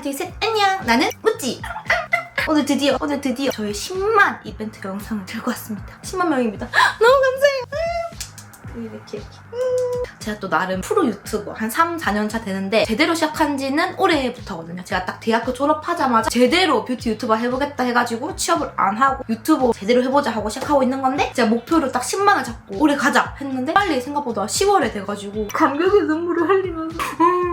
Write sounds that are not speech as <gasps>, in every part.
하나 둘 셋 안녕. 나는 무찌 오늘 드디어 오늘 드디어 저희 10만 이벤트 영상을 들고 왔습니다. 10만 명입니다. <gasps> 너무 감사해요. 이렇게 이렇게 제가 또 나름 프로 유튜버 한 3, 4년 차 되는데 제대로 시작한 지는 올해부터거든요. 제가 딱 대학교 졸업하자마자 제대로 뷰티 유튜버 해보겠다 해가지고 취업을 안 하고 유튜버 제대로 해보자 하고 시작하고 있는 건데 제가 목표를 딱 10만을 잡고 올해 가자 했는데 빨리 생각보다 10월에 돼가지고 감격의 눈물을 흘리면서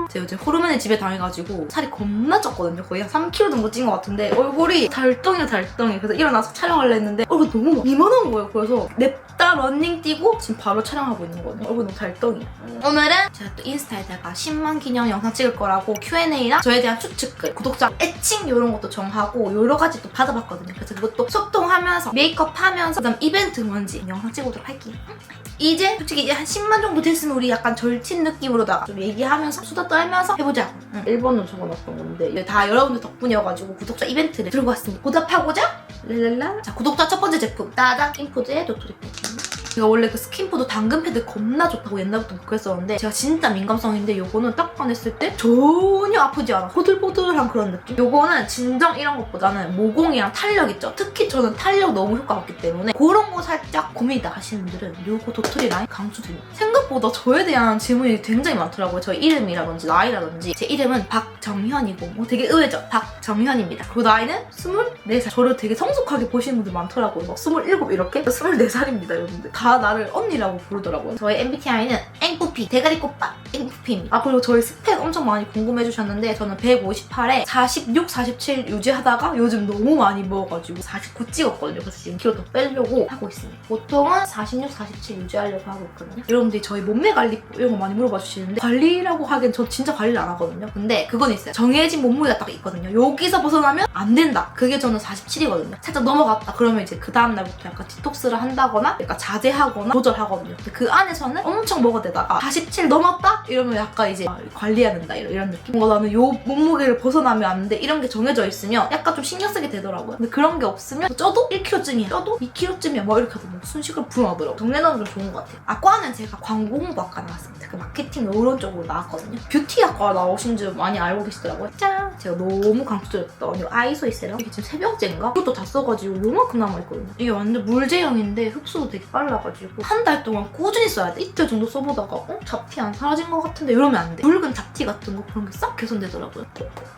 제가 요즘 호르몬의 집에 당해가지고 살이 겁나 쪘거든요. 거의 한 3kg 정도 찐 것 같은데 얼굴이 달덩이야 달덩이. 그래서 일어나서 촬영을 했는데 얼굴 너무 막 이만한 거예요. 그래서 냅 다 러닝 뛰고 지금 바로 촬영하고 있는 거거든요. 얼굴 너무 달덩이. 오늘은 제가 또 인스타에다가 10만 기념 영상 찍을 거라고 Q&A랑 저에 대한 추측글, 구독자 애칭 이런 것도 정하고 여러 가지 또 받아봤거든요. 그래서 그것도 소통하면서 메이크업 하면서 그다음 이벤트 뭔지 영상 찍어보도록 할게요. 이제 솔직히 한 10만 정도 됐으면 우리 약간 절친 느낌으로다가 좀 얘기하면서 수다 떨면서 해보자. 응, 1번으로 적어놨던 건데 다 여러분들 덕분이어가지고 구독자 이벤트를 들고 왔습니다. 보답하고자 랄랄라. 자 구독자 첫 번째 제품 따단 인푸드의 도토리 패드. 제가 원래 그 스킨푸드 당근 패드 겁나 좋다고 옛날부터 먹고 했었는데 제가 진짜 민감성인데 요거는 딱 꺼냈을 때 전혀 아프지 않아. 보들보들한 그런 느낌? 요거는 진정 이런 것보다는 모공이랑 탄력 있죠? 특히 저는 탄력 너무 효과 같기 때문에 그런 거 살짝 고민이다 하시는 분들은 요거 도토리 라인 강추드립니다 생각보다 저에 대한 질문이 굉장히 많더라고요. 저 이름이라든지 나이라든지. 제 이름은 박정현이고 뭐 되게 의외죠? 박정현입니다. 그 나이는 24살. 저를 되게 성숙하게 보시는 분들 많더라고요. 막 27 이렇게? 24살입니다 여러분들. 다 나를 언니라고 부르더라고요. 저의 MBTI는 앵뿌피, 대가리꽃밥 앵뿌피입니다. 아 그리고 저희 스펙 엄청 많이 궁금해 주셨는데 저는 158에 46, 47 유지하다가 요즘 너무 많이 먹어가지고 49 찍었거든요. 그래서 지금 키로 더 빼려고 하고 있습니다. 보통은 46, 47 유지하려고 하고 있거든요. 여러분들이 저희 몸매 관리 이런 거 많이 물어봐 주시는데 관리라고 하기엔 저 진짜 관리를 안 하거든요. 근데 그건 있어요. 정해진 몸무게가 딱 있거든요. 여기서 벗어나면 안 된다. 그게 저는 47이거든요. 살짝 넘어갔다. 그러면 이제 그 다음날부터 약간 디톡스를 한다거나 약간 자제 하거나 조절하거든요. 그 안에서는 엄청 먹어대다가 47 넘었다? 이러면 약간 이제 아, 관리해야 된다 이런, 이런 느낌. 뭔가 나는 요 몸무게를 벗어나면 안 돼. 이런 게 정해져 있으면 약간 좀 신경 쓰게 되더라고요. 근데 그런 게 없으면 쪄도 1kg쯤이야. 쪄도 2kg쯤이야. 뭐 이렇게 뭐 순식으로 불어나더라고요. 정해놓으면 좀 좋은 것 같아요. 아과는 제가 광고 홍보학과 나왔습니다. 그 마케팅 이런 쪽으로 나왔거든요. 뷰티학과 나오신 줄 많이 알고 계시더라고요. 짠! 제가 너무 강추드렸던 이 아이소이 세럼. 이게 지금 세 병째인가? 이것도 다 써가지고 요만큼 남아있거든요. 이게 완전 물제형인데 흡수도 되게 빨라 가지고 한 달 동안 꾸준히 써야 돼. 이틀 정도 써보다가 어? 잡티 안 사라진 것 같은데 이러면 안 돼. 붉은 잡티 같은 거 그런 게 싹 개선되더라고요.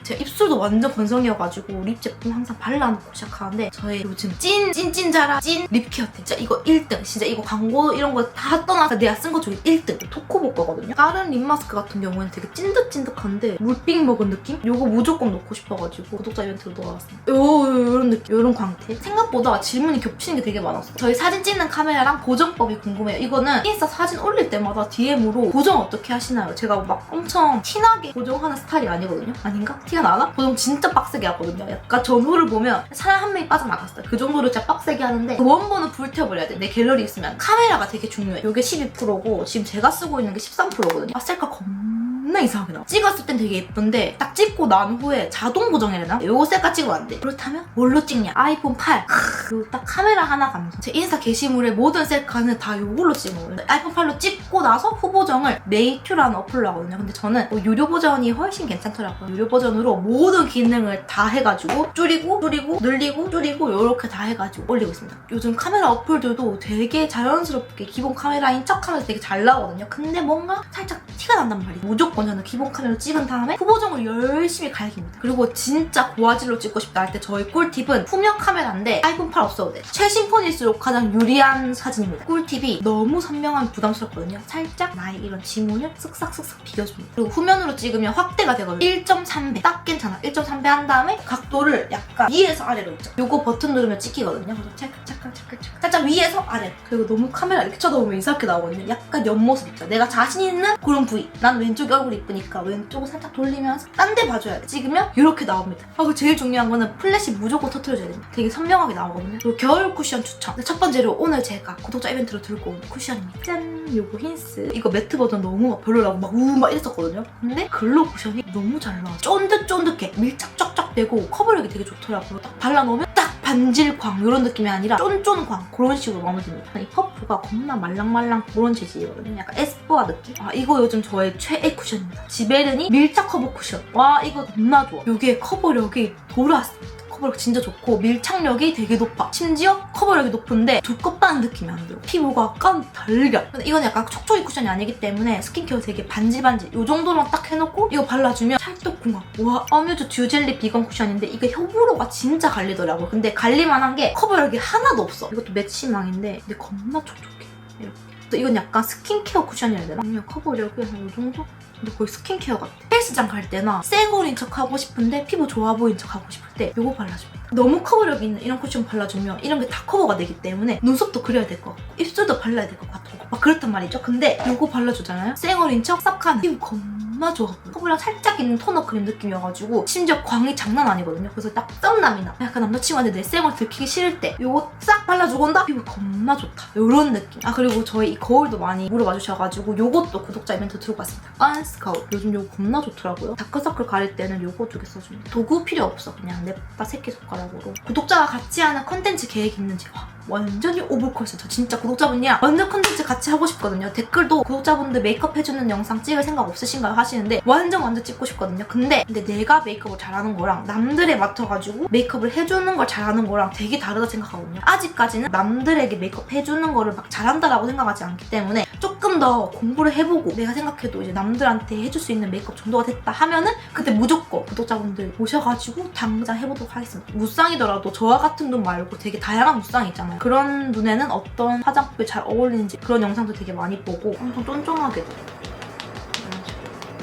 제가 입술도 완전 건성이어가지고 립 제품 항상 발라놓고 시작하는데 저의 요즘 찐 찐찐자라 찐 립케어 진짜 이거 1등 진짜 이거 광고 이런 거 다 떠나서 내가 쓴것 중에 1등 토코보 거거든요 다른 립 마스크 같은 경우에는 되게 찐득찐득한데 물빙 먹은 느낌? 요거 무조건 넣고 싶어가지고 구독자 이벤트로 넣어왔습니다 요, 요, 요 런 느낌 요런 광택 생각보다 질문이 겹치는 게 되게 많았어 저희 사진 찍는 카메라랑 보정법이 궁금해요 이거는 인스타 사진 올릴 때마다 DM으로 보정 어떻게 하시나요? 제가 막 엄청 티나게 보정하는 스타일이 아니거든요 아닌가? 티가 나나? 보정 진짜 빡세게 하거든요 약간 전후를 보면 사람 한 명이 빠져나갔어요 그 정도로 진짜 빡세게 하는데 그 원본은 불태워버려야 돼 내 갤러리 있으면 카메라가 되게 중요해 이게 12%고 지금 제가 쓰고 있는 게 13%거든요 아 셀카 겁나 이상하게 나와 찍었을 땐 되게 예쁜데 딱 찍고 난 후에 자동 보정해야 되나? 요거 셀카 찍으면 안 돼. 그렇다면 뭘로 찍냐? 아이폰 8. 요딱 카메라 하나 감성. 제 인스타 게시물의 모든 셀카 는다 요걸로 찍어요. 아이폰 8로 찍고 나서 후보정을 메이큐라는 어플로 하거든요. 근데 저는 뭐 유료 버전이 훨씬 괜찮더라고요. 유료 버전으로 모든 기능을 다 해가지고 줄이고 줄이고 늘리고 줄이고 요렇게 다 해가지고 올리고 있습니다. 요즘 카메라 어플들도 되게 자연스럽게 기본 카메라인 척하면서 되게 잘 나오거든요. 근데 뭔가 살짝 티가 난단 말이에요. 무조건 저는 기본 카메라로 찍은 다음에 후보정을 열심히 갈깁니다. 그리고 진짜 고화질로 찍고 싶다 할 때 저희 꿀팁은 후면 카메라인데 아이폰 8 없어도 돼. 최신 폰일수록 가장 유리한 사진입니다. 꿀팁이 너무 선명하면 부담스럽거든요. 살짝 나의 이런 지문을 쓱싹쓱싹 비벼줍니다. 그리고 후면으로 찍으면 확대가 되거든요. 1.3배. 딱 괜찮아. 1.3배 한 다음에 각도를 약간 위에서 아래로 있죠. 요거 버튼 누르면 찍히거든요. 그래서 찰칵 찰칵 찰칵 찰칵 살짝 위에서 아래. 그리고 너무 카메라 이렇게 쳐다보면 이상하게 나오거든요. 약간 옆모습 있죠. 내가 자신 있는 그런 부위. 난 왼쪽이 얼굴이 이쁘니까 왼쪽을 살짝 돌리면서 딴 데 봐줘야 돼. 찍으면 이렇게 나옵니다. 아, 그 제일 중요한 거는 플래시 무조건 터트려줘야 됩니다. 되게 선명하게 나오거든요. 그리고 겨울 쿠션 추천. 첫 번째로 오늘 제가 구독 자 이벤트로 들고 온 쿠션입니다. 짠! 요거 힌스. 이거 매트 버전 너무 막 별로라고 막우막 이랬었거든요. 근데 글로 쿠션이 너무 잘 나와. 쫀득쫀득해. 밀착 쫙쫙 되고 커버력이 되게 좋더라고요. 딱 발라놓으면 딱 반질광 이런 느낌이 아니라 쫀쫀광 그런 식으로 마음에 듭니다. 이 퍼프가 겁나 말랑말랑 그런 재질이거든요. 약간 에스쁘아 느낌. 아 이거 요즘 저의 최애 쿠션입니다. 지베르니 밀착 커버 쿠션. 와 이거 겁나 좋아. 여기에 커버력이 돌아왔습니다. 커버력 진짜 좋고 밀착력이 되게 높아. 심지어 커버력이 높은데 두껍다는 느낌이 안 들어. 피부가 약간 달걀. 근데 이건 약간 촉촉이 쿠션이 아니기 때문에 스킨케어 되게 반질반질. 이 정도만 딱 해놓고 이거 발라주면 찰떡 궁합. 와 어뮤즈 듀젤리 비건 쿠션인데 이게 호불호가 진짜 갈리더라고. 근데 갈릴만한 게 커버력이 하나도 없어. 이것도 매치망인데 근데 겁나 촉촉해. 이렇게. 또 이건 약간 스킨케어 쿠션이어야 되나? 아니면 커버력이 한이 정도? 근데 거의 스킨케어 같아. 헬스장 갈 때나 쌩얼인 척 하고 싶은데 피부 좋아 보이는 척 하고 싶을 때 이거 발라줍니다. 너무 커버력 있는 이런 쿠션 발라주면 이런 게 다 커버가 되기 때문에 눈썹도 그려야 될 것 같고 입술도 발라야 될 것 같고 막 그렇단 말이죠. 근데 이거 발라주잖아요. 쌩얼인 척 싹한 피부 겁 보여. 커버력 살짝 있는 토너 크림 느낌이어가지고 심지어 광이 장난 아니거든요. 그래서 딱 썸남이 나. 약간 남자친구한테 내 쌩얼 들키기 싫을 때 이거 싹 발라주고 온다? 피부 겁나 좋다. 이런 느낌. 아 그리고 저희 이 거울도 많이 물어봐 주셔가지고 이것도 구독자 이벤트 들어갔습니다 반스 거울. 요즘 이거 겁나 좋더라고요. 다크서클 가릴 때는 이거 두 개 써줍니다. 도구 필요 없어. 그냥 냅다 새끼손가락으로. 구독자가 같이 하는 컨텐츠 계획 있는지 와. 완전히 오버콜스. 저 진짜 구독자분이랑 완전 컨텐츠 같이 하고 싶거든요. 댓글도 구독자분들 메이크업 해주는 영상 찍을 생각 없으신가요? 하시 는데 완전 완전 찍고 싶거든요. 근데 근데 내가 메이크업을 잘하는 거랑 남들에 맡아가지고 메이크업을 해주는 걸 잘하는 거랑 되게 다르다 생각하거든요. 아직까지는 남들에게 메이크업 해주는 거를 막 잘한다라고 생각하지 않기 때문에 조금 더 공부를 해보고 내가 생각해도 이제 남들한테 해줄 수 있는 메이크업 정도가 됐다 하면은 그때 무조건 구독자분들 모셔가지고 당장 해보도록 하겠습니다. 무쌍이더라도 저와 같은 눈 말고 되게 다양한 무쌍이 있잖아요. 그런 눈에는 어떤 화장품이 잘 어울리는지 그런 영상도 되게 많이 보고 엄청 쫀쫀하게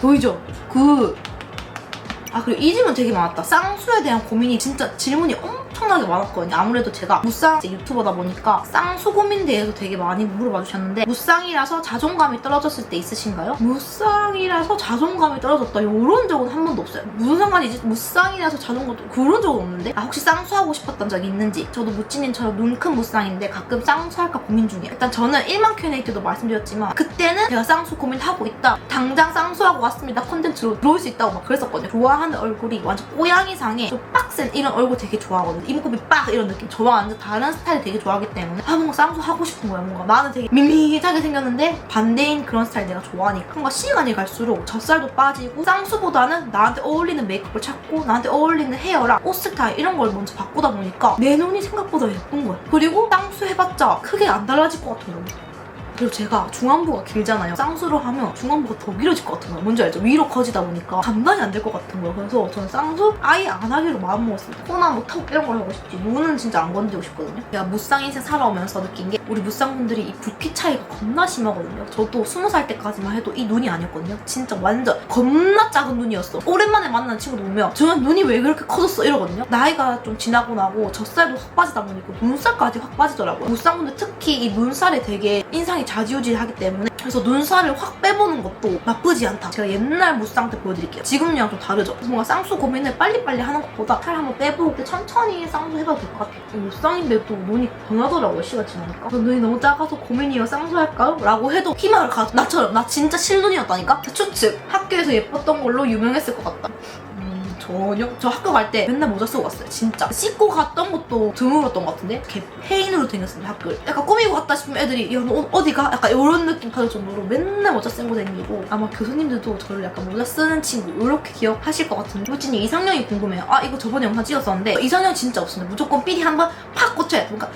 보이죠? 그 아 그리고 이 질문 되게 많았다. 쌍수에 대한 고민이 진짜 질문이 엄청나게 많았거든요. 아무래도 제가 무쌍 유튜버다 보니까 쌍수 고민 대해서 되게 많이 물어봐 주셨는데 무쌍이라서 자존감이 떨어졌을 때 있으신가요? 무쌍이라서 자존감이 떨어졌다 이런 적은 한 번도 없어요. 무슨 상관이지? 무쌍이라서 자존감 그런 적은 없는데 아 혹시 쌍수하고 싶었던 적이 있는지 저도 무찌님처럼 눈 큰 무쌍인데 가끔 쌍수할까 고민 중이에요. 일단 저는 1만 Q&A 때도 말씀드렸지만 그때는 제가 쌍수 고민하고 있다. 당장 쌍수하고 왔습니다. 컨텐츠로 들어올 수 있다고 막 그랬었거든요. 좋아하는 얼굴이 완전 꼬양이상의 좀 빡센 이런 얼굴 되게 좋아하거든요. 이목구비 빡 이런 느낌. 저와 완전 다른 스타일 되게 좋아하기 때문에 아 뭔가 쌍수 하고 싶은 거야. 뭔가 나는 되게 밋밋하게 생겼는데 반대인 그런 스타일 내가 좋아하니까 뭔가 시간이 갈수록 젖살도 빠지고 쌍수보다는 나한테 어울리는 메이크업을 찾고 나한테 어울리는 헤어랑 옷 스타일 이런 걸 먼저 바꾸다 보니까 내 눈이 생각보다 예쁜 거야. 그리고 쌍수 해봤자 크게 안 달라질 것 거야. 그리고 제가 중안부가 길잖아요. 쌍수를 하면 중안부가 더 길어질 것 같은 거예요. 뭔지 알죠? 위로 커지다 보니까 감당이 안 될 것 같은 거예요. 그래서 저는 쌍수 아예 안 하기로 마음먹었습니다. 코나 뭐 턱 이런 걸 하고 싶지. 눈은 진짜 안 건드리고 싶거든요. 제가 무쌍 인생 살아오면서 느낀 게 우리 무쌍분들이 이 붓기 차이가 겁나 심하거든요. 저도 스무 살 때까지만 해도 이 눈이 아니었거든요. 진짜 완전 겁나 작은 눈이었어. 오랜만에 만난 친구도 보면 저는 눈이 왜 그렇게 커졌어 이러거든요. 나이가 좀 지나고 나고 젖살도 확 빠지다 보니까 눈살까지 확 빠지더라고요. 무쌍분들 특히 이 눈살이 되게 인상이 좌지우지하기 때문에 그래서 눈살을 확 빼보는 것도 나쁘지 않다. 제가 옛날 무쌍 때 보여드릴게요. 지금이랑 좀 다르죠? 뭔가 쌍수 고민을 빨리빨리 하는 것보다 살 한번 빼보고 천천히 쌍수 해봐도 될 것 같아요. 이 무쌍인데 또 눈이 변하더라고요, 시가 지나니까. 눈이 너무 작아서 고민이에요. 쌍수할까요? 라고 해도 희망을 가져. 나처럼. 나 진짜 실눈이었다니까? 추측. 학교에서 예뻤던 걸로 유명했을 것 같다. 음, 전혀 저 학교 갈 때 맨날 모자 쓰고 갔어요 진짜. 씻고 갔던 것도 드물었던 것 같은데? 개 페인으로 다녔습니다 학교를. 약간 꾸미고 갔다 싶으면 애들이 야너 오늘 어디 가? 약간 이런 느낌 받을 정도로 맨날 모자 쓰고 다니고 아마 교수님들도 저를 약간 모자 쓰는 친구 이렇게 기억하실 것 같은데? 호진이 이상형이 궁금해요. 아 이거 저번에 영상 찍었었는데 이상형 진짜 없습니다. 무조건 삘이 한번 팍 꽂혀야 돼 그러니까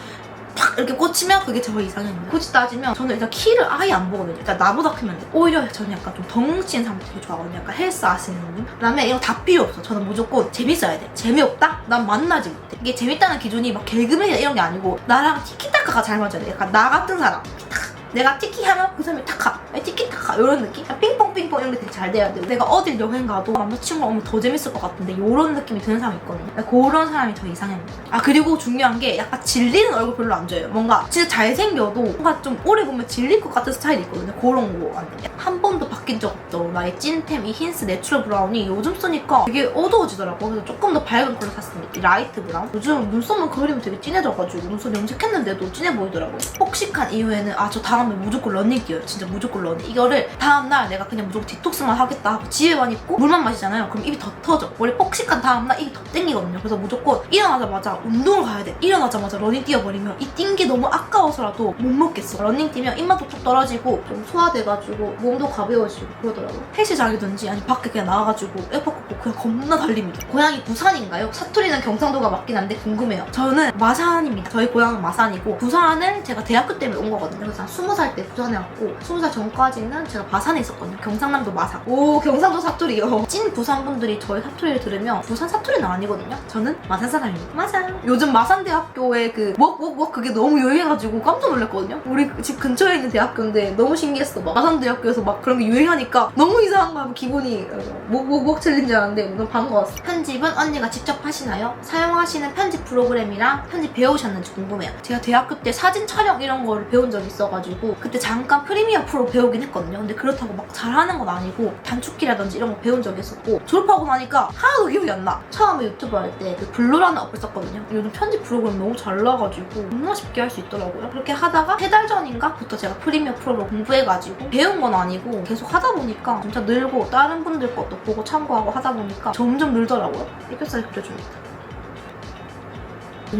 팍 이렇게 꽂히면 그게 저 이상형입니다. 굳이 따지면 저는 일단 키를 아예 안 보거든요. 그러니까 나보다 크면 돼. 오히려 저는 약간 좀 덩치인 사람 되게 좋아하거든요. 약간 헬스 하시는 분. 그다음에 이거 다 필요 없어. 저는 무조건 재밌어야 돼. 재미없다? 난 만나지 못해. 이게 재밌다는 기준이 막 개그맨이나 이런 게 아니고 나랑 티키타카가 잘 맞아야 돼. 약간 나 같은 사람. 탁. 내가 티키 하면 그 사람이 타카. 티키타카 이런 느낌? 그냥 핑퐁 핑퐁 이런 게 되게 잘 돼야 돼. 내가 어딜 여행 가도 남자친구랑 오면 더 재밌을 것 같은데 이런 느낌이 드는 사람이 있거든요. 그런 사람이 저 이상형입니다. 아 그리고 중요한 게 약간 질리는 얼굴 별로 안 좋아해요. 뭔가 진짜 잘생겨도 뭔가 좀 오래 보면 질릴 것 같은 스타일이 있거든요. 그런 거 안 돼. 한 번도 바뀐 적 없죠. 나의 찐템 이 힌스 내추럴 브라운이 요즘 쓰니까 되게 어두워지더라고. 그래서 조금 더 밝은 컬러 샀습니다. 이 라이트 브라운. 요즘 눈썹만 그리면 되게 진해져가지고 눈썹 염색했는데도 진해 보이더라고요. 폭식한 이후에는 아 저 다 음에 무조건 러닝 뛰어요. 진짜 무조건 러닝. 이거를 다음날 내가 그냥 무조건 디톡스만 하겠다 하고 집에만 있고 물만 마시잖아요. 그럼 입이 더 터져. 원래 폭식한 다음날 입이 더 땡기거든요. 그래서 무조건 일어나자마자 운동을 가야 돼. 일어나자마자 러닝 뛰어버리면 이 뛴 게 너무 아까워서라도 못 먹겠어. 러닝 뛰면 입맛도 뚝 떨어지고 좀 소화돼가지고 몸도 가벼워지고 그러더라고요. 헬스장이든지 아니 밖에 그냥 나와가지고 에어팟 꽂고 그냥 겁나 달립니다. 고향이 부산인가요? 사투리는 경상도가 맞긴 한데 궁금해요. 저는 마산입니다. 저희 고향은 마산이고 부산을 제가 대학교 때문에 온 거거든요. 그래서 한 20살 때 부산에 왔고 20살 전까지는 제가 마산에 있었거든요. 경상남도 마산. 오 경상도 사투리요. 찐 부산 분들이 저희 사투리를 들으면 부산 사투리는 아니거든요. 저는 마산 사람입니다. 마산. 요즘 마산대학교에 그 웍웍웍 그게 너무 유행해가지고 깜짝 놀랐거든요. 우리 집 근처에 있는 대학교인데 너무 신기했어. 막 마산대학교에서 막 그런 게 유행하니까 너무 이상한 거야. 기분이 웍웍웍 챌린지 하는데 너무 반가웠어. 편집은 언니가 직접 하시나요? 사용하시는 편집 프로그램이랑 편집 배우셨는지 궁금해요. 제가 대학교 때 사진 촬영 이런 거를 배운 적이 있어가지고 그때 잠깐 프리미어 프로 배우긴 했거든요. 근데 그렇다고 막 잘하는 건 아니고 단축키라든지 이런 거 배운 적이 있었고 졸업하고 나니까 하나도 기억이 안 나. 처음에 유튜브 할 때 그 블루라는 어플 썼거든요. 요즘 편집 프로그램 너무 잘 나가지고 겁나 쉽게 할 수 있더라고요. 그렇게 하다가 세 달 전인가부터 제가 프리미어 프로를 공부해가지고 배운 건 아니고 계속 하다 보니까 진짜 늘고 다른 분들 것도 보고 참고하고 하다 보니까 점점 늘더라고요. 애교살 그려줍니다.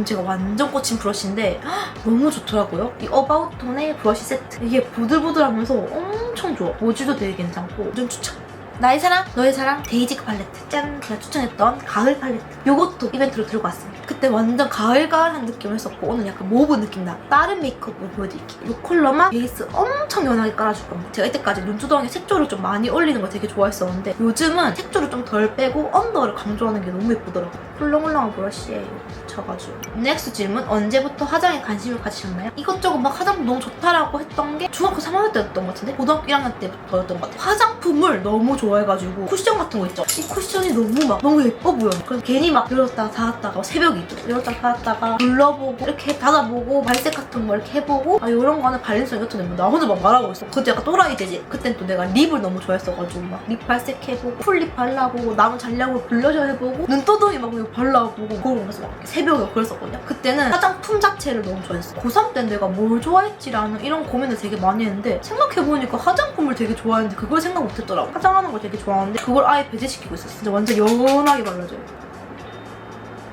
제가 완전 꽂힌 브러쉬인데 헉, 너무 좋더라고요. 이 어바웃 톤의 브러쉬 세트. 이게 보들보들하면서 엄청 좋아. 모지도 되게 괜찮고 요즘 추천. 나의 사랑, 너의 사랑, 데이지크 팔레트. 짠! 제가 추천했던 가을 팔레트. 요것도 이벤트로 들고 왔습니다. 그때 완전 가을가을한 느낌을 했었고 오늘 약간 모브 느낌 나. 다른 메이크업을 보여드릴게요. 이 컬러만 베이스 엄청 연하게 깔아줄 겁니다. 제가 이때까지 눈두덩이에 색조를 좀 많이 올리는 걸 되게 좋아했었는데 요즘은 색조를 좀 덜 빼고 언더를 강조하는 게 너무 예쁘더라고요. 훌렁훌렁한 브러쉬에 묻혀가지고. 넥스트 질문 언제부터 화장에 관심을 가지셨나요? 이것저것 막 화장품 너무 좋다라고 했던 게 중학교 3학년 때였던 것 같은데 고등학교 1학년 때부터였던 것 같아요. 화장품을 너무 좋아 해가지고 쿠션 같은 거 있죠? 이 쿠션이 너무 막 너무 예뻐 보여. 그래서 괜히 막 열었다가 닫았다가 새벽이 있죠. 열었다가 닫았다가 눌러보고 이렇게 닫아보고 발색 같은 거 이렇게 해보고 아 이런 거는 발림성 이것도 내면 나 혼자 막 말하고 있어. 그때 약간 또라이 되지. 그땐 또 내가 립을 너무 좋아했어가지고 막 립 발색해보고 풀립 발라보고 남은 잔량으로 블러셔 해보고 눈도덩이 막 발라보고 그걸 보면서 막 새벽에 그랬었거든요. 그때는 화장품 자체를 너무 좋아했어. 고3 때 내가 뭘 좋아했지라는 이런 고민을 되게 많이 했는데 생각해보니까 화장품을 되게 좋아했는데 그걸 생각 못했더라고. 화장하는 걸 되게 좋아하는데 그걸 아예 배제시키고 있었어. 진짜 완전 연하게 발라줘요.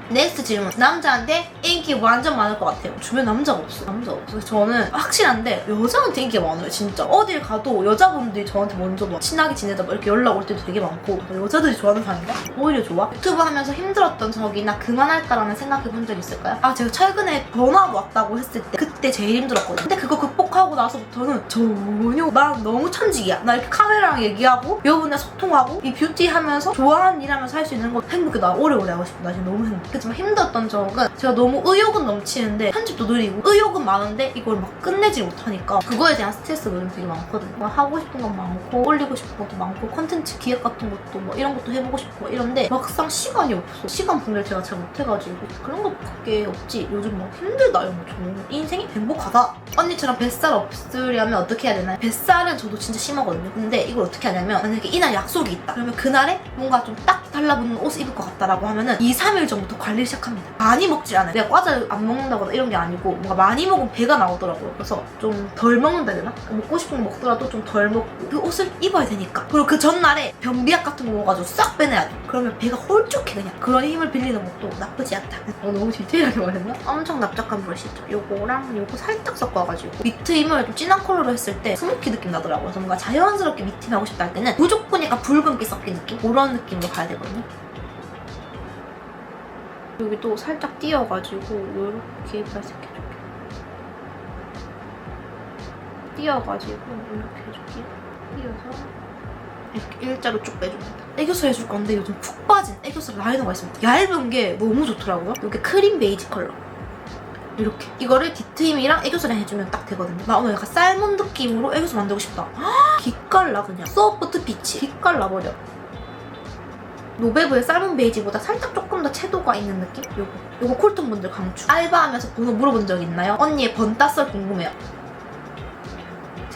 넥스트 질문. 남자한테 인기 완전 많을 것 같아요. 주변 남자가 없어. 남자 없어. 저는 확실한데 여자한테 인기가 많아요, 진짜. 어딜 가도 여자분들이 저한테 먼저 막 친하게 지내다 막 이렇게 연락 올 때도 되게 많고 여자들이 좋아하는 사람인가? 오히려 좋아. 유튜브 하면서 힘들었던 적이나 그만할까라는 생각해 본 적 있을까요? 아 제가 최근에 번아웃 왔다고 했을 때 그때 제일 힘들었거든요. 근데 그거 극복 하고 나서부터는 전혀 난 너무 천직이야. 나 이렇게 카메라랑 얘기하고 여러분이랑 소통하고 이 뷰티 하면서 좋아하는 일 하면서 할 수 있는 거 행복해. 나 오래오래 하고 싶어. 나 지금 너무 행복해. 그렇지만 힘들었던 적은 제가 너무 의욕은 넘치는데 편집도 느리고 의욕은 많은데 이걸 막 끝내지 못하니까 그거에 대한 스트레스가 요즘 되게 많거든요. 막 하고 싶은 건 많고 올리고 싶은 것도 많고 컨텐츠 기획 같은 것도 뭐 이런 것도 해보고 싶고 이런데 막상 시간이 없어. 시간 분별 제가 잘 못해가지고 그런 것밖에 없지. 요즘 막 힘들다 이런 거 저는 인생이 행복하다. 언니처럼 뱃살 없으려면 어떻게 해야 되나요? 뱃살은 저도 진짜 심하거든요. 근데 이걸 어떻게 하냐면 만약에 이날 약속이 있다. 그러면 그날에 뭔가 좀 딱 달라붙는 옷을 입을 것 같다라고 하면은 2, 3일 전부터 관리를 시작합니다. 많이 먹지 않아요. 내가 과자를 안 먹는다거나 이런 게 아니고 뭔가 많이 먹으면 배가 나오더라고요. 그래서 좀 덜 먹는다 해야 되나? 먹고 싶은 거 먹더라도 좀 덜 먹고 그 옷을 입어야 되니까. 그리고 그 전날에 변비약 같은 거 먹어가지고 싹 빼내야 돼. 그러면 배가 홀쭉해 그냥. 그런 힘을 빌리는 것도 나쁘지 않다. 어, 너무 디테일하게 말했나? 엄청 납작한 브러쉬죠. 요거랑 요거 살짝 섞어가지고 밑트 힘을 좀 진한 컬러로 했을 때 스모키 느낌 나더라고요. 그래서 뭔가 자연스럽게 밑트 하고 싶다 할 때는 무조건 약간 붉은기 섞인 느낌? 그런 느낌으로 가야 되거든요. 여기 또 살짝 띄어가지고 이렇게 발색해줄게. 띄어가지고 이렇게 해줄게. 띄어서 이렇게 일자로 쭉 빼줍니다. 애교살 해줄 건데 요즘 푹 빠진 애교살 라이너가 있습니다. 얇은 게 너무 좋더라고요. 이게 크림 베이지 컬러. 이렇게 이거를 디트임이랑 애교살이랑 해주면 딱 되거든요. 나 오늘 약간 살몬 느낌으로 애교살 만들고 싶다. <gasps> 기깔나 그냥. 소프트 피치. 기깔나 버려. 노베브의 살몬 베이지보다 살짝 조금 더 채도가 있는 느낌? 요거. 요거 콜톤 분들 강추. 알바하면서 번호 물어본 적 있나요? 언니의 번따썰 궁금해요.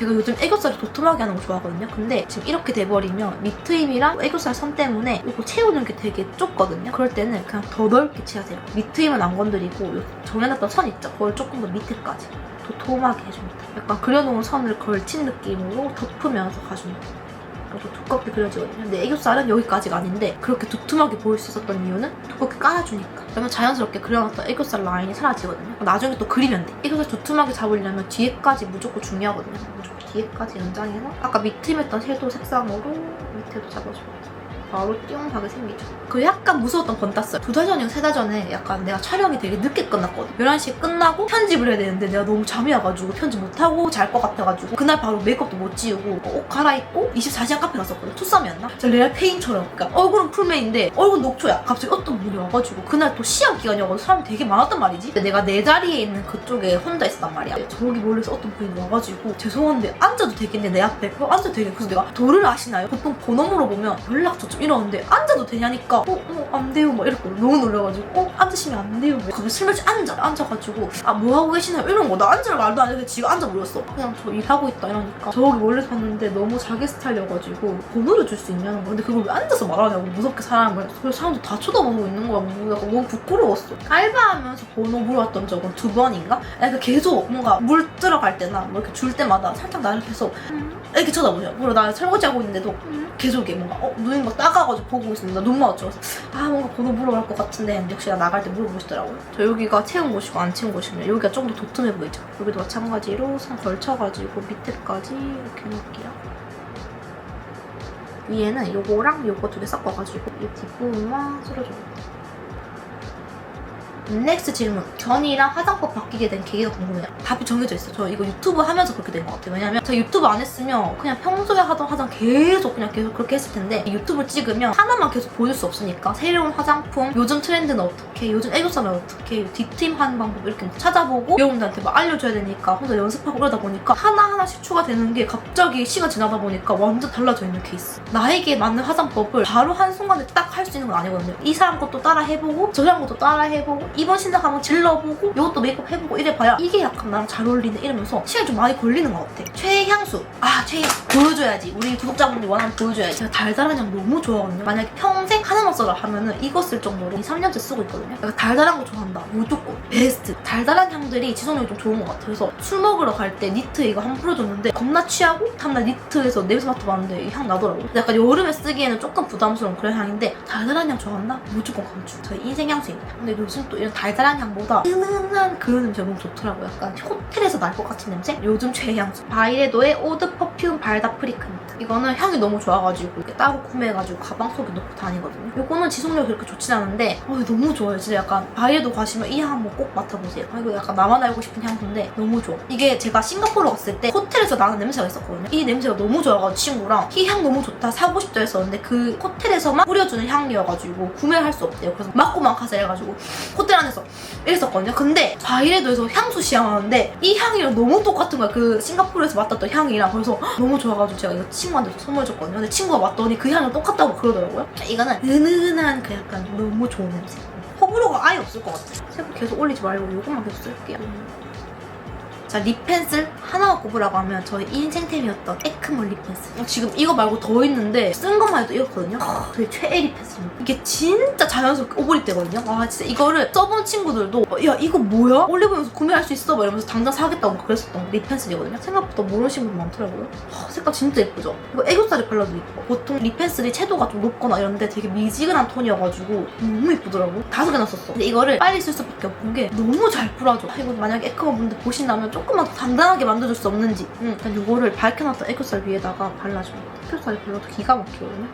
제가 요즘 애교살이 도톰하게 하는 거 좋아하거든요. 근데 지금 이렇게 돼버리면 밑트임이랑 애교살 선 때문에 이거 채우는 게 되게 좁거든요. 그럴 때는 그냥 더 넓게 채우세요. 밑트임은 안 건드리고 요 정해놨던 선 있죠? 그걸 조금 더 밑에까지 도톰하게 해줍니다. 약간 그려놓은 선을 걸친 느낌으로 덮으면서 가줍니다. 그리고 두껍게 그려지거든요. 근데 애교살은 여기까지가 아닌데 그렇게 두툼하게 보일 수 있었던 이유는 두껍게 깔아주니까. 그러면 자연스럽게 그려놨던 애교살 라인이 사라지거든요. 나중에 또 그리면 돼. 애교살 두툼하게 잡으려면 뒤에까지 무조건 중요하거든요. 뒤에까지 연장해서 아까 밑에 했던 섀도우 색상으로 밑에도 잡아줍니다. 바로 띵하게 생기죠. 그 약간 무서웠던 건 땄어요. 두 달 전이나 세달 전에 약간 내가 촬영이 되게 늦게 끝났거든. 11시에 끝나고 편집을 해야 되는데 내가 너무 잠이 와가지고 편집 못하고 잘 것 같아가지고 그날 바로 메이크업도 못 지우고 옷 갈아입고 24시간 카페 갔었거든. 투썸이었나? 저 레알 페인처럼. 그러니까 얼굴은 풀메인데 얼굴 녹초야. 갑자기 어떤 분이 와가지고 그날 또 시험 기간이어가지고 사람이 되게 많았단 말이지. 내가 내 자리에 있는 그쪽에 혼자 있었단 말이야. 저기 멀리서 어떤 분이 와가지고 죄송한데 앉아도 되겠네 내 앞에. 어, 앉아도 되겠네. 그래서 내가 도를 아시나요? 보통 번호 물어 보면 연락처 좀 이러는데 앉아도 되냐니까 어, 어, 안 돼요 막 이랬거든. 너무 놀라가지고 어, 앉으시면 안 돼요. 갑자기 슬며시 앉아. 앉아가지고 아 뭐 하고 계시나요? 이런 거. 나 앉으라 말도 안 해서 지금 앉아버렸어. 그냥 저 일하고 있다 이러니까 저기 멀리서 봤는데 너무 자기 스타일이어가지고 번호를 줄 수 있냐는 거야. 근데 그걸 왜 앉아서 말하냐고 무섭게 사람을. 그래서 사람들 다 쳐다보고 있는 거야. 뭔가 약간 너무 부끄러웠어. 알바하면서 번호 물어봤던 적은 두 번인가? 약간 계속 뭔가 물 들어갈 때나 뭐 이렇게 줄 때마다 살짝 나를 계속 이렇게 쳐다보죠. 그리고 나 설거지하고 있는데도 계속 이게 뭔가 어 눈이 막따 가가지고 보고 있습니다. 눈 마주쳐서 아 뭔가 번호 물어볼 것 같은데 역시 나 나갈 때 물어보시더라고요. 저 여기가 채운 곳이고 안 채운 곳이면 여기가 좀 더 도톰해 보이죠. 여기도 마찬가지로 선 걸쳐가지고 밑에까지 이렇게 놓을게요. 위에는 요거랑 요거 두 개 섞어가지고 이 뒷부분만 쓸어줍니다. 넥스트 질문. 전이랑 화장법 바뀌게 된 계기가 궁금해요. 답이 정해져 있어요. 저 이거 유튜브 하면서 그렇게 된 것 같아요. 왜냐면 제가 유튜브 안 했으면 그냥 평소에 하던 화장 계속 그냥 계속 그렇게 했을 텐데 유튜브 찍으면 하나만 계속 보여줄 수 없으니까 새로운 화장품, 요즘 트렌드는 어떻게, 요즘 애교살은 어떻게, 뒷트임 하는 방법 이렇게 막 찾아보고 여러분들한테 막 알려줘야 되니까 혼자 연습하고 그러다 보니까 하나하나씩 추가되는 게 갑자기 시간 지나다 보니까 완전 달라져 있는 케이스. 나에게 맞는 화장법을 바로 한순간에 딱 할 수 있는 건 아니거든요. 이 사람 것도 따라 해보고 저 사람 것도 따라 해보고 이번 신상 한번 질러보고 이것도 메이크업 해보고 이래봐야 이게 약간 나랑 잘 어울리네 이러면서 시간이 좀 많이 걸리는 것 같아. 최향수. 아 최향수. 보여줘야지. 우리 구독자분들이 원하면 보여줘야지. 제가 달달한 향 너무 좋아하거든요. 만약에 평생 하나만 써라 하면은 이거 쓸 정도로 2, 3년째 쓰고 있거든요. 약간 달달한 거 좋아한다. 무조건. 베스트. 달달한 향들이 지속력이 좀 좋은 것 같아요. 그래서 술 먹으러 갈 때 니트 이거 한번 뿌려줬는데 겁나 취하고 다음날 니트에서 냄새 맡아봤는데 이 향 나더라고요. 근데 약간 여름에 쓰기에는 조금 부담스러운 그런 향인데 달달한 향 좋아한다? 무조건 강추. 저희 인생 향수입니다. 근데 요즘 또 이런 달달한 향보다 은은한 그런 냄새가 너무 좋더라고요. 약간 호텔에서 날 것 같은 냄새? 요즘 최애향수. 바이레도의 오드 퍼퓸 발다 프리크입니다. 이거는 향이 너무 좋아가지고 이렇게 따로 구매해가지고 가방 속에 넣고 다니거든요. 이거는 지속력이 그렇게 좋진 않은데 어, 너무 좋아요. 진짜 약간 바이레도 가시면 이 향 한번 꼭 맡아보세요. 아, 이거 약간 나만 알고 싶은 향수인데 너무 좋아. 이게 제가 싱가포르 갔을 때 호텔에서 나는 냄새가 있었거든요. 이 냄새가 너무 좋아가지고 친구랑 이 향 너무 좋다 사고 싶다 했었는데 그 호텔에서만 뿌려주는 향이어가지고 구매를 할수 없대요. 그래서 맞고만 가자 해가지고 호텔 안에서 이랬었거든요. 근데 바이레도에서 향수 시향하는데 이 향이랑 너무 똑같은 거야. 그 싱가포르에서 맡았던 향이랑 그래서 <gasps> 너무 좋아가지고 제가 이거 친구한테 선물 줬거든요. 근데 친구가 맡더니 그 향이랑 똑같다고 그러더라고요. 이거는 은은한 그 약간 너무 좋은 냄새. 호불호가 아예 없을 것 같아요. 색을 계속 올리지 말고 이것만 계속 쓸게요. 자, 립 펜슬 하나 꼽으라고 하면 저의 인생템이었던 에크멀 립 펜슬. 어, 지금 이거 말고 더 있는데 쓴 것만 해도 이렇거든요. 아, 저의 최애 립 펜슬입니다. 이게 진짜 자연스럽게 오버립 되거든요. 와, 진짜 이거를 써본 친구들도 어, 야, 이거 뭐야? 올리브영에서 구매할 수 있어? 막 이러면서 당장 사겠다고 막 그랬었던 립 펜슬이거든요. 생각보다 모르시는 분 많더라고요. 아, 색깔 진짜 예쁘죠? 이거 애교살이 발라도 예뻐. 보통 립 펜슬이 채도가 좀 높거나 이런데 되게 미지근한 톤이어가지고 너무 예쁘더라고. 다섯 개나 썼어. 근데 이거를 빨리 쓸 수밖에 없는 게 너무 잘. 아, 이거 만약에 에크머 분들 보신다면 조금만 더 단단하게 만들어줄 수 없는지. 응. 일단 이거를 밝혀놨던 애교살 위에다가 발라줍니다. 애교살이 발라도 기가 막히거든요.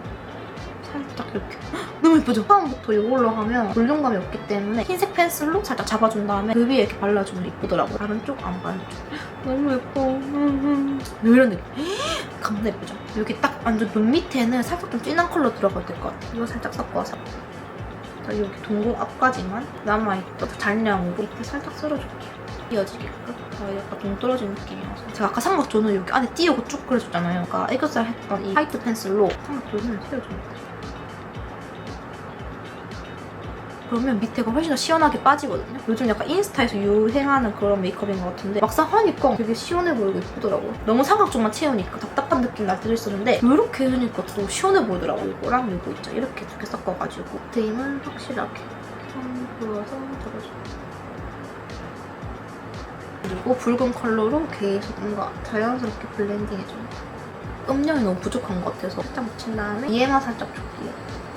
살짝 이렇게 <gasps> 너무 예쁘죠? 처음부터 이걸로 하면 볼륨감이 없기 때문에 흰색 펜슬로 살짝 잡아준 다음에 그 위에 이렇게 발라주면 예쁘더라고요. 다른 쪽 안 발라줘. <gasps> 너무 예뻐. 이런 느낌. <gasps> 겁나 예쁘죠? 여기 딱 완전 눈 밑에는 살짝 좀 진한 컬러 들어가야 될것 같아요. 이거 살짝 섞어서. 자, 여기 동공 앞까지만 남아있던 잔량으로 밑에 살짝 쓸어줄게요. 이어지게끔. 자, 약간 동떨어진 느낌이어서. 제가 아까 삼각존을 여기 안에 띄우고 쭉 그려줬잖아요. 아까 애교살 했던 이 화이트 펜슬로 삼각존을 띄워줍니다. 그러면 밑에가 훨씬 더 시원하게 빠지거든요. 요즘 약간 인스타에서 유행하는 그런 메이크업인 것 같은데 막상 하니까 되게 시원해 보이고 예쁘더라고요. 너무 삼각 쪽만 채우니까 답답한 느낌 날 때도 있었는데 이렇게 해주니까 더 시원해 보이더라고요. 이거랑 이거 있죠. 이렇게 두 개 섞어가지고 드임은 확실하게 선 부어서 적어줘요. 그리고 붉은 컬러로 계속 뭔가 자연스럽게 블렌딩 해줘요. 음영이 너무 부족한 것 같아서 살짝 묻힌 다음에 위에만 살짝 줄게요.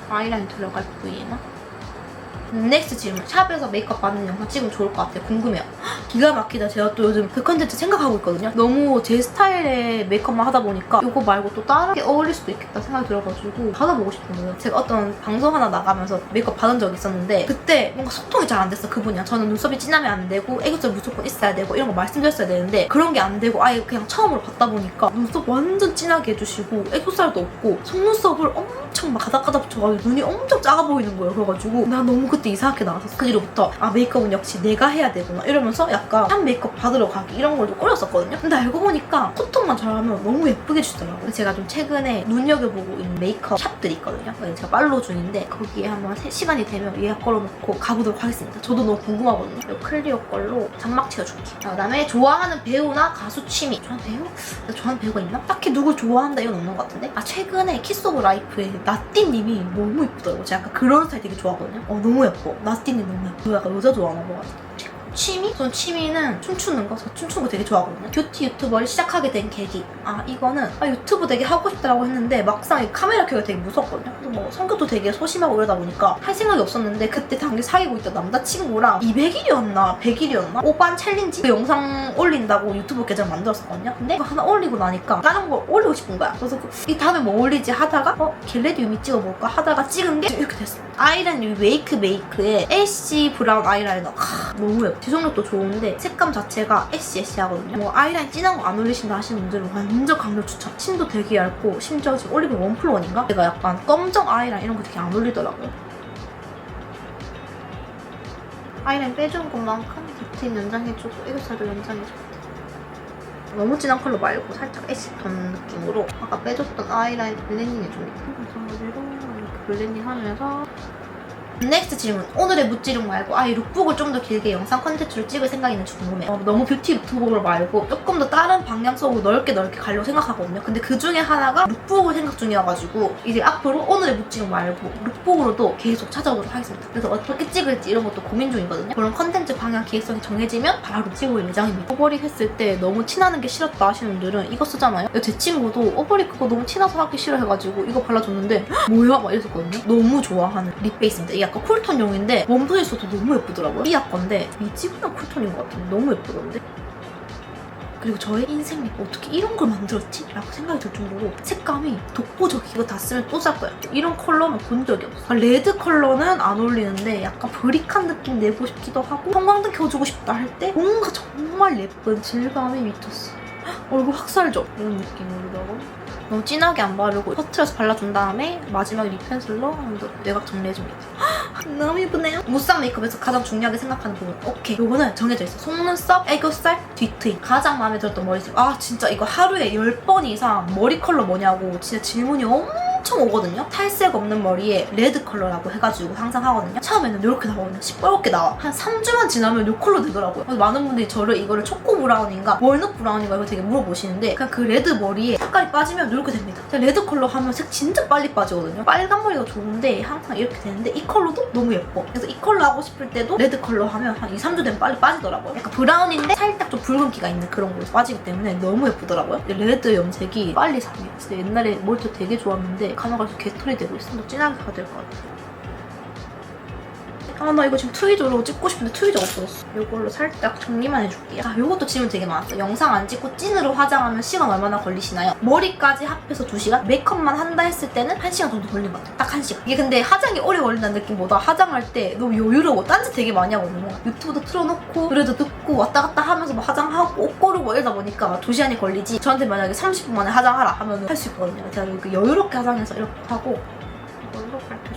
아이라인 들어갈 부위에만. 넥스트 질문. 샵에서 메이크업 받는 영상 찍으면 좋을 것 같아요. 궁금해요. 헉, <gasps> 기가 막히다. 제가 또 요즘 그 컨텐츠 생각하고 있거든요. 너무 제 스타일의 메이크업만 하다 보니까 이거 말고 또 다른 게 어울릴 수도 있겠다 생각이 들어가지고 받아보고 싶은 거예요. 제가 어떤 방송 하나 나가면서 메이크업 받은 적이 있었는데 그때 뭔가 소통이 잘 안 됐어 그분이랑. 저는 눈썹이 진하면 안 되고 애교살 무조건 있어야 되고 이런 거 말씀드렸어야 되는데 그런 게 안 되고 아예 그냥 처음으로 받다 보니까 눈썹 완전 진하게 해주시고 애교살도 없고 속눈썹을 엄청 막 가닥가닥 붙여가지고 눈이 엄청 작아 보이는 거예요. 그래가지고 나 너무 그때 이상하게 나왔었어. 그 뒤로부터 아 메이크업은 역시 내가 해야 되구나 이러면서 약간 한 메이크업 받으러 가기 이런 걸도 꺼렸었거든요. 근데 알고 보니까 소통만 잘하면 너무 예쁘게 주더라고요. 제가 좀 최근에 눈여겨보고 있는 메이크업 샵들이 있거든요. 그래서 제가 팔로우 중인데 거기에 한번 세- 시간이 되면 예약 걸어놓고 가보도록 하겠습니다. 저도 너무 궁금하거든요. 이 클리오 걸로 장막 채워줄게요. 자, 그다음에 좋아하는 배우나 가수 취미. 좋아하는 배우? 내가 좋아하는 배우가 있나? 딱히 누굴 좋아한다 이건 없는 것 같은데? 아 최근에 키스 오브 라이프의 나띠님이 너무 예쁘더라고요. 제가 약간 그런 스타일 되게 좋아하거든요. 어 너무 예뻐. 나띠님 너무 예뻐. 저 약간 여자 좋아하나 봐가지고. 취미? 전 취미는 춤추는 거. 저 춤추는 거 되게 좋아하거든요. 뷰티 유튜버를 시작하게 된 계기. 아 이거는 아, 유튜브 되게 하고 싶다라고 했는데 막상 이 카메라 켜기가 되게 무섭거든요. 그래서 뭐 성격도 되게 소심하고 이러다 보니까 할 생각이 없었는데 그때 당시 사귀고 있던 남자친구랑 200일이었나 100일이었나 오반 챌린지 그 영상 올린다고 유튜브 계정 만들었었거든요. 근데 그거 하나 올리고 나니까 다른 걸 올리고 싶은 거야. 그래서 그- 이 다음에 뭐 올리지 하다가 어 겟레디 유미 찍어볼까 하다가 찍은 게 이렇게 됐어. 아이라인 이 웨이크 메이크에 애쉬 브라운 아이라이너 아, 너무 예뻐. 지속력도 좋은데 색감 자체가 애쉬 애쉬 하거든요. 뭐 아이라인 진한 거 안 올리신다 하시는 분들은 완전 강력 추천. 심도 되게 얇고 심지어 지금 올리브 원플러원인가? 제가 약간 검정 아이라인 이런 거 되게 안 올리더라고요. 아이라인 빼준 것만큼 뷰티 연장해주고 애교살도 연장해주고 너무 진한 컬러 말고 살짝 애쉬톤 느낌으로 아까 빼줬던 아이라인 블렌딩 해줍니다. 그래가지고 이렇게 블렌딩 하면서 넥스트 질문. 오늘의 무찌룩 말고 아이 룩북을 좀 더 길게 영상 컨텐츠로 찍을 생각이 있는지 궁금해. 요 너무 뷰티 유튜버 말고 조금 더 다른 방향성으로 넓게 넓게 가려고 생각하거든요. 근데 그 중에 하나가 룩북을 생각 중이어가지고 이제 앞으로 오늘의 무찌룩 말고 룩북으로도 계속 찾아오도록 하겠습니다. 그래서 어떻게 찍을지 이런 것도 고민 중이거든요. 그런 컨텐츠 방향 기획성이 정해지면 바로 찍을 예정입니다. 오버립 했을 때 너무 티나는 게 싫었다 하시는 분들은 이거 쓰잖아요. 제 친구도 오버립 그거 너무 티나서 하기 싫어해가지고 이거 발라줬는데 뭐야? 막 이랬었거든요. 너무 좋아하는 립 베이스입니다. 약간 쿨톤용인데 웜톤에 있어도 너무 예쁘더라고요. 이 건데 미지근한 쿨톤인 것 같은데 너무 예쁘던데? 그리고 저의 인생 립 어떻게 이런 걸 만들었지? 라고 생각이 들 정도로 색감이 독보적이고 다 쓰면 또 살 거야. 이런 컬러는 본 적이 없어. 레드 컬러는 안 어울리는데 약간 브릭한 느낌 내고 싶기도 하고 형광등 켜주고 싶다 할 때 뭔가 정말 예쁜 질감이 미쳤어. 헉, 얼굴 확 살죠? 이런 느낌으로다가 너무 진하게 안 바르고 퍼트려서 발라준 다음에 마지막에 립 펜슬로 한번 내각 정리해줍니다. 헉, <gasps> 너무 예쁘네요. 무쌍 메이크업에서 가장 중요하게 생각하는 부분. 오케이. 요거는 정해져 있어. 속눈썹, 애교살, 뒤트임. 가장 마음에 들었던 머리색. 아 진짜 이거 하루에 10번 이상 머리 컬러 뭐냐고 진짜 질문이 엄청 오거든요. 탈색 없는 머리에 레드 컬러라고 해가지고 항상 하거든요. 처음에는 이렇게 나오거든요. 시뻘겋게 나와. 한 3주만 지나면 이 컬러 되더라고요. 그래서 많은 분들이 저를 이거를 초코 브라운인가 월넛 브라운인가 이거 되게 물어보시는데 그냥 그 레드 머리에 색깔이 빠지면 이렇게 됩니다. 레드 컬러 하면 색 진짜 빨리 빠지거든요. 빨간 머리가 좋은데 항상 이렇게 되는데 이 컬러도 너무 예뻐. 그래서 이 컬러 하고 싶을 때도 레드 컬러 하면 한 2, 3주 되면 빨리 빠지더라고요. 약간 브라운인데 살짝 좀 붉은기가 있는 그런 걸로 빠지기 때문에 너무 예쁘더라고요. 레드 염색이 빨리. 진짜 옛날에 머리도 되게 좋았는데 간혹가서 개털이 되고 있어. 더 진하게 가야 될 것 같아. 아 나 이거 지금 트위저로 찍고 싶은데 트위저가 없어졌어. 이걸로 살짝 정리만 해줄게요. 아 이것도 질문 되게 많았어요 영상 안 찍고 찐으로 화장하면 시간 얼마나 걸리시나요? 머리까지 합해서 2시간? 메이크업만 한다 했을 때는 1시간 정도 걸린 것 같아요 딱 1시간. 이게 근데 화장이 오래 걸린다는 느낌보다 화장할 때 너무 여유로워. 딴짓 되게 많이 하거든요 유튜브도 틀어놓고 노래도 듣고 왔다 갔다 하면서 막 화장하고 옷 고르고 이러다 보니까 2시간이 걸리지. 저한테 만약에 30분 만에 화장하라 하면 할 수 있거든요. 제가 이렇게 여유롭게 화장해서 이렇게 하고. 이걸로 밝혀줍니다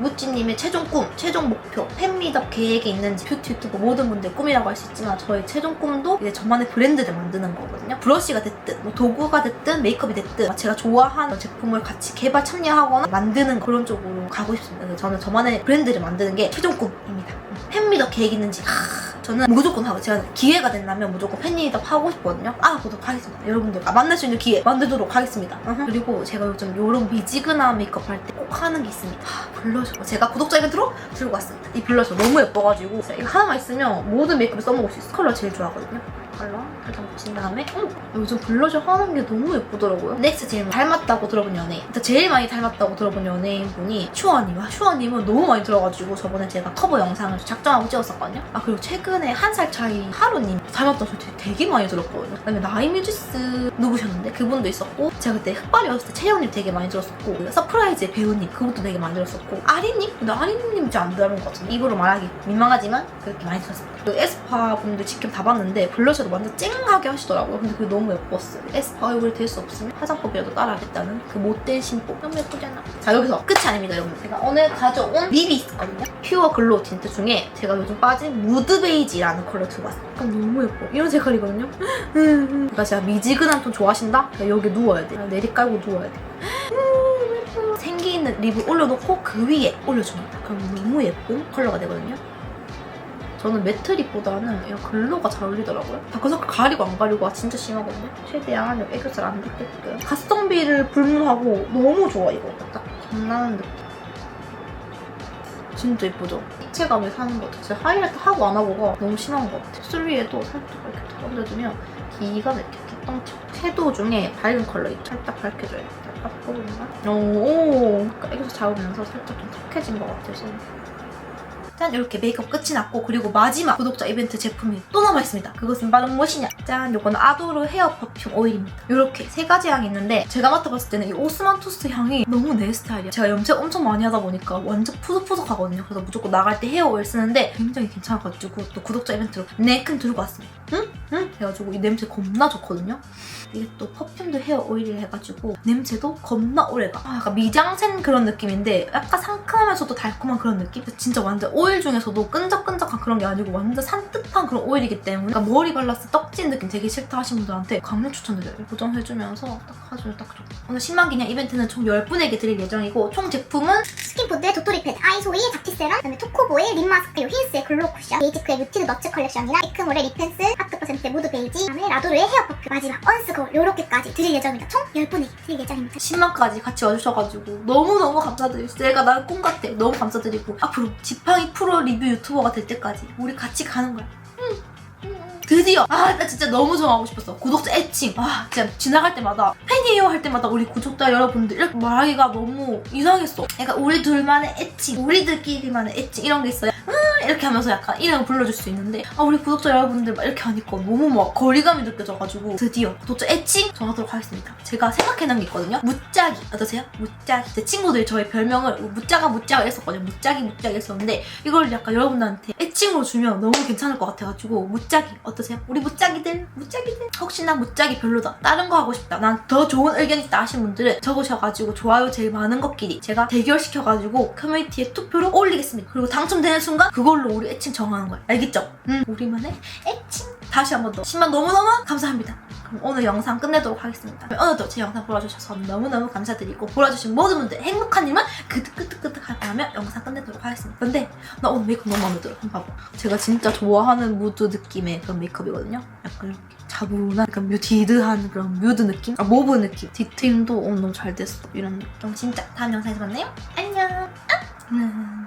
무찌님의 최종 꿈, 최종 목표, 팬미덕 계획이 있는지 뷰티 유튜버 모든 분들 꿈이라고 할 수 있지만 저의 최종 꿈도 이제 저만의 브랜드를 만드는 거거든요. 브러쉬가 됐든 뭐 도구가 됐든 메이크업이 됐든 제가 좋아하는 제품을 같이 개발 참여하거나 만드는 그런 쪽으로 가고 싶습니다. 그래서 저는 저만의 브랜드를 만드는 게 최종 꿈입니다. 팬미덕 계획 있는지 하, 저는 무조건 하고 제가 기회가 된다면 무조건 팬미덕 하고 싶거든요. 알아보도록 하겠습니다. 여러분들 아, 만날 수 있는 기회 만들도록 하겠습니다. 그리고 제가 요즘 요런 미지근한 메이크업 할 때 꼭 하는 게 있습니다. 하, 블러셔. 제가 구독자 이벤트로 들고 왔습니다. 이 블러셔 너무 예뻐가지고 이거 하나만 있으면 모든 메이크업에 써먹을 수 있어. 컬러 제일 좋아하거든요. 컬러 살짝 묻힌 다음에 어, 요즘 블러셔 하는 게 너무 예쁘더라고요. 넥스 제일 닮았다고 들어본 연예인. 일단 제일 많이 닮았다고 들어본 연예인 분이 슈아님. 아, 슈아님은 너무 많이 들어가지고 저번에 제가 커버 영상을 작정하고 찍었었거든요. 아 그리고 최근에 한 살 차이 하루님 닮았다고 소리 되게 많이 들었거든요. 그다음에 나이뮤지스 누구셨는데 그분도 있었고 제가 그때 흑발이었을 때 채영님 되게 많이 들었었고 서프라이즈 배우님 그분도 되게 많이 들었었고 아리님? 근데 아리님 좀안 닮은 것 같은데 입으로 말하기 민망하지만 그렇게 많이 들었습니다. 그 에스파 분들 직캠 다 봤는데 블러셔도 완전 쨍하게 하시더라고요. 근데 그게 너무 예뻤어요. 에스파 얼굴이 될 수 없으면 화장법이라도 따라하겠다는 그 못된 심보. 너무 예쁘잖아. 자 여기서 끝이 아닙니다 여러분. 제가 오늘 가져온 립이 있었거든요. 퓨어 글로우 틴트 중에 제가 요즘 빠진 무드 베이지라는 컬러 들고 왔어요. 약간 너무 예뻐. 이런 색깔이거든요. <laughs> 그러니까 제가 미지근한 톤 좋아하신다? 그냥 여기 누워야 돼. 내리 깔고 누워야 돼. 생기 있는 립을 올려놓고 그 위에 올려줍니다. 그럼 너무 예쁜 컬러가 되거든요. 저는 매트 립보다는 이런 글로가 잘 어울리더라고요. 다크서클 가리고 안 가리고가 진짜 심하거든요. 최대한 여기 애교살 안 닿게끔. 가성비를 불문하고 너무 좋아 이거. 딱 겁나는 느낌. 진짜 예쁘죠? 입체감을 사는 것 같아요. 하이라이트 하고 안 하고가 너무 심한 것 같아요. 술 위에도 살짝 이렇게 탁 얹어주면 기가 막히게 똥치. 섀도우 중에 밝은 컬러 있죠? 살짝 밝혀줘야 돼. 앞부분만. 오, 그러니까 애교살 잡으면서 살짝 좀 탁해진 것 같아서. 짠! 이렇게 메이크업 끝이 났고 그리고 마지막 구독자 이벤트 제품이 또 남아있습니다. 그것은 바로 무엇이냐? 짠! 요거는 아도르 헤어 퍼퓸 오일입니다. 이렇게 세 가지 향이 있는데 제가 맡아봤을 때는 이 오스만 토스 향이 너무 내 스타일이야. 제가 염색 엄청 많이 하다 보니까 완전 푸석푸석하거든요. 그래서 무조건 나갈 때 헤어 오일 쓰는데 굉장히 괜찮아가지고 또 구독자 이벤트로 네큰 들고 왔습니다. 응? 응? 해가지고 이 냄새 겁나 좋거든요? 이게 또 퍼퓸도 헤어 오일을 해가지고 냄새도 겁나 오래가. 아, 약간 미장센 그런 느낌인데 약간 상큼하면서도 달콤한 그런 느낌? 진짜 완전 오일 중에서도 끈적끈적한 그런 게 아니고 완전 산뜻한 그런 오일이기 때문에 그러니까 머리 발랐을 때 떡진 느낌 되게 싫다 하시는 분들한테 강력 추천드려요 고정해주면서 딱 아주 딱 좋고 오늘 10만 기념 이벤트는 총 10분에게 드릴 예정이고 총 제품은 스킨푸드의 도토리 패드, 아이소이의 잡티세럼, 그다음에 토코보의 립마스크, 힌스의 글로우 쿠션, 베이지크의 뮤티드 너츠 컬렉션이랑 에크몰의 립펜슬, 하트 퍼센트의 무드 베이지, 그다음에 라도르의 헤어 퍼퓸, 마지막 언스 거울 요렇게까지 드릴 예정입니다. 총 10분에게 드릴 예정입니다. 10만까지 같이 와주셔가지고 너무너무 감사드리고 제가 난꿈 같아 너무 감사드리고 앞으로 지팡이 프로 리뷰 유튜버가 될 때까지 우리 같이 가는 거야 드디어. 아 나 진짜 너무 좋아하고 싶었어. 구독자 애칭. 아 진짜 지나갈 때마다 팬이에요 할 때마다 우리 구독자 여러분들 이렇게 말하기가 너무 이상했어. 그러니까 우리 둘만의 애칭 우리들끼리만의 애칭 이런 게 있어요. 음, 이렇게 하면서 약간 이름을 불러줄 수 있는데 아 우리 구독자 여러분들 막 이렇게 하니까 너무 막 거리감이 느껴져가지고 드디어 구독자 애칭 정하도록 하겠습니다. 제가 생각해놓은 게 있거든요. 무짜기 어떠세요? 무짜기 제 친구들이 저의 별명을 무짜가 무짜가 했었거든요. 무짜기 무짜기 했었는데 이걸 약간 여러분들한테 애칭으로 주면 너무 괜찮을 것 같아가지고 무짜기 어떠세요? 우리 무짜기들? 무짜기들? 혹시나 무짜기 별로다. 다른 거 하고 싶다. 난 더 좋은 의견 있다 하신 분들은 적으셔가지고 좋아요 제일 많은 것끼리 제가 대결시켜가지고 커뮤니티에 투표로 올리겠습니다. 그리고 당첨되는 순간 그걸로 우리 애칭 정하는 거야 알겠죠? 음 우리만의 애칭? 다시 한 번 더. 10만 너무너무 감사합니다 오늘 영상 끝내도록 하겠습니다. 오늘도 제 영상 보러주셔서 너무너무 감사드리고 보러주신 모든 분들 행복한 일만 그득그득그득 하며 영상 끝내도록 하겠습니다. 근데 나 오늘 메이크업 너무 마음에 들어. 한번 봐봐. 제가 진짜 좋아하는 무드 느낌의 그런 메이크업이거든요. 약간 이렇게 차분한 약간 뮤디드한 그런 뮤드 느낌? 아 모브 느낌? 디테일도 오늘 너무 잘 됐어. 이런 느낌 진짜 다음 영상에서 만나요. 안녕! 아! 음.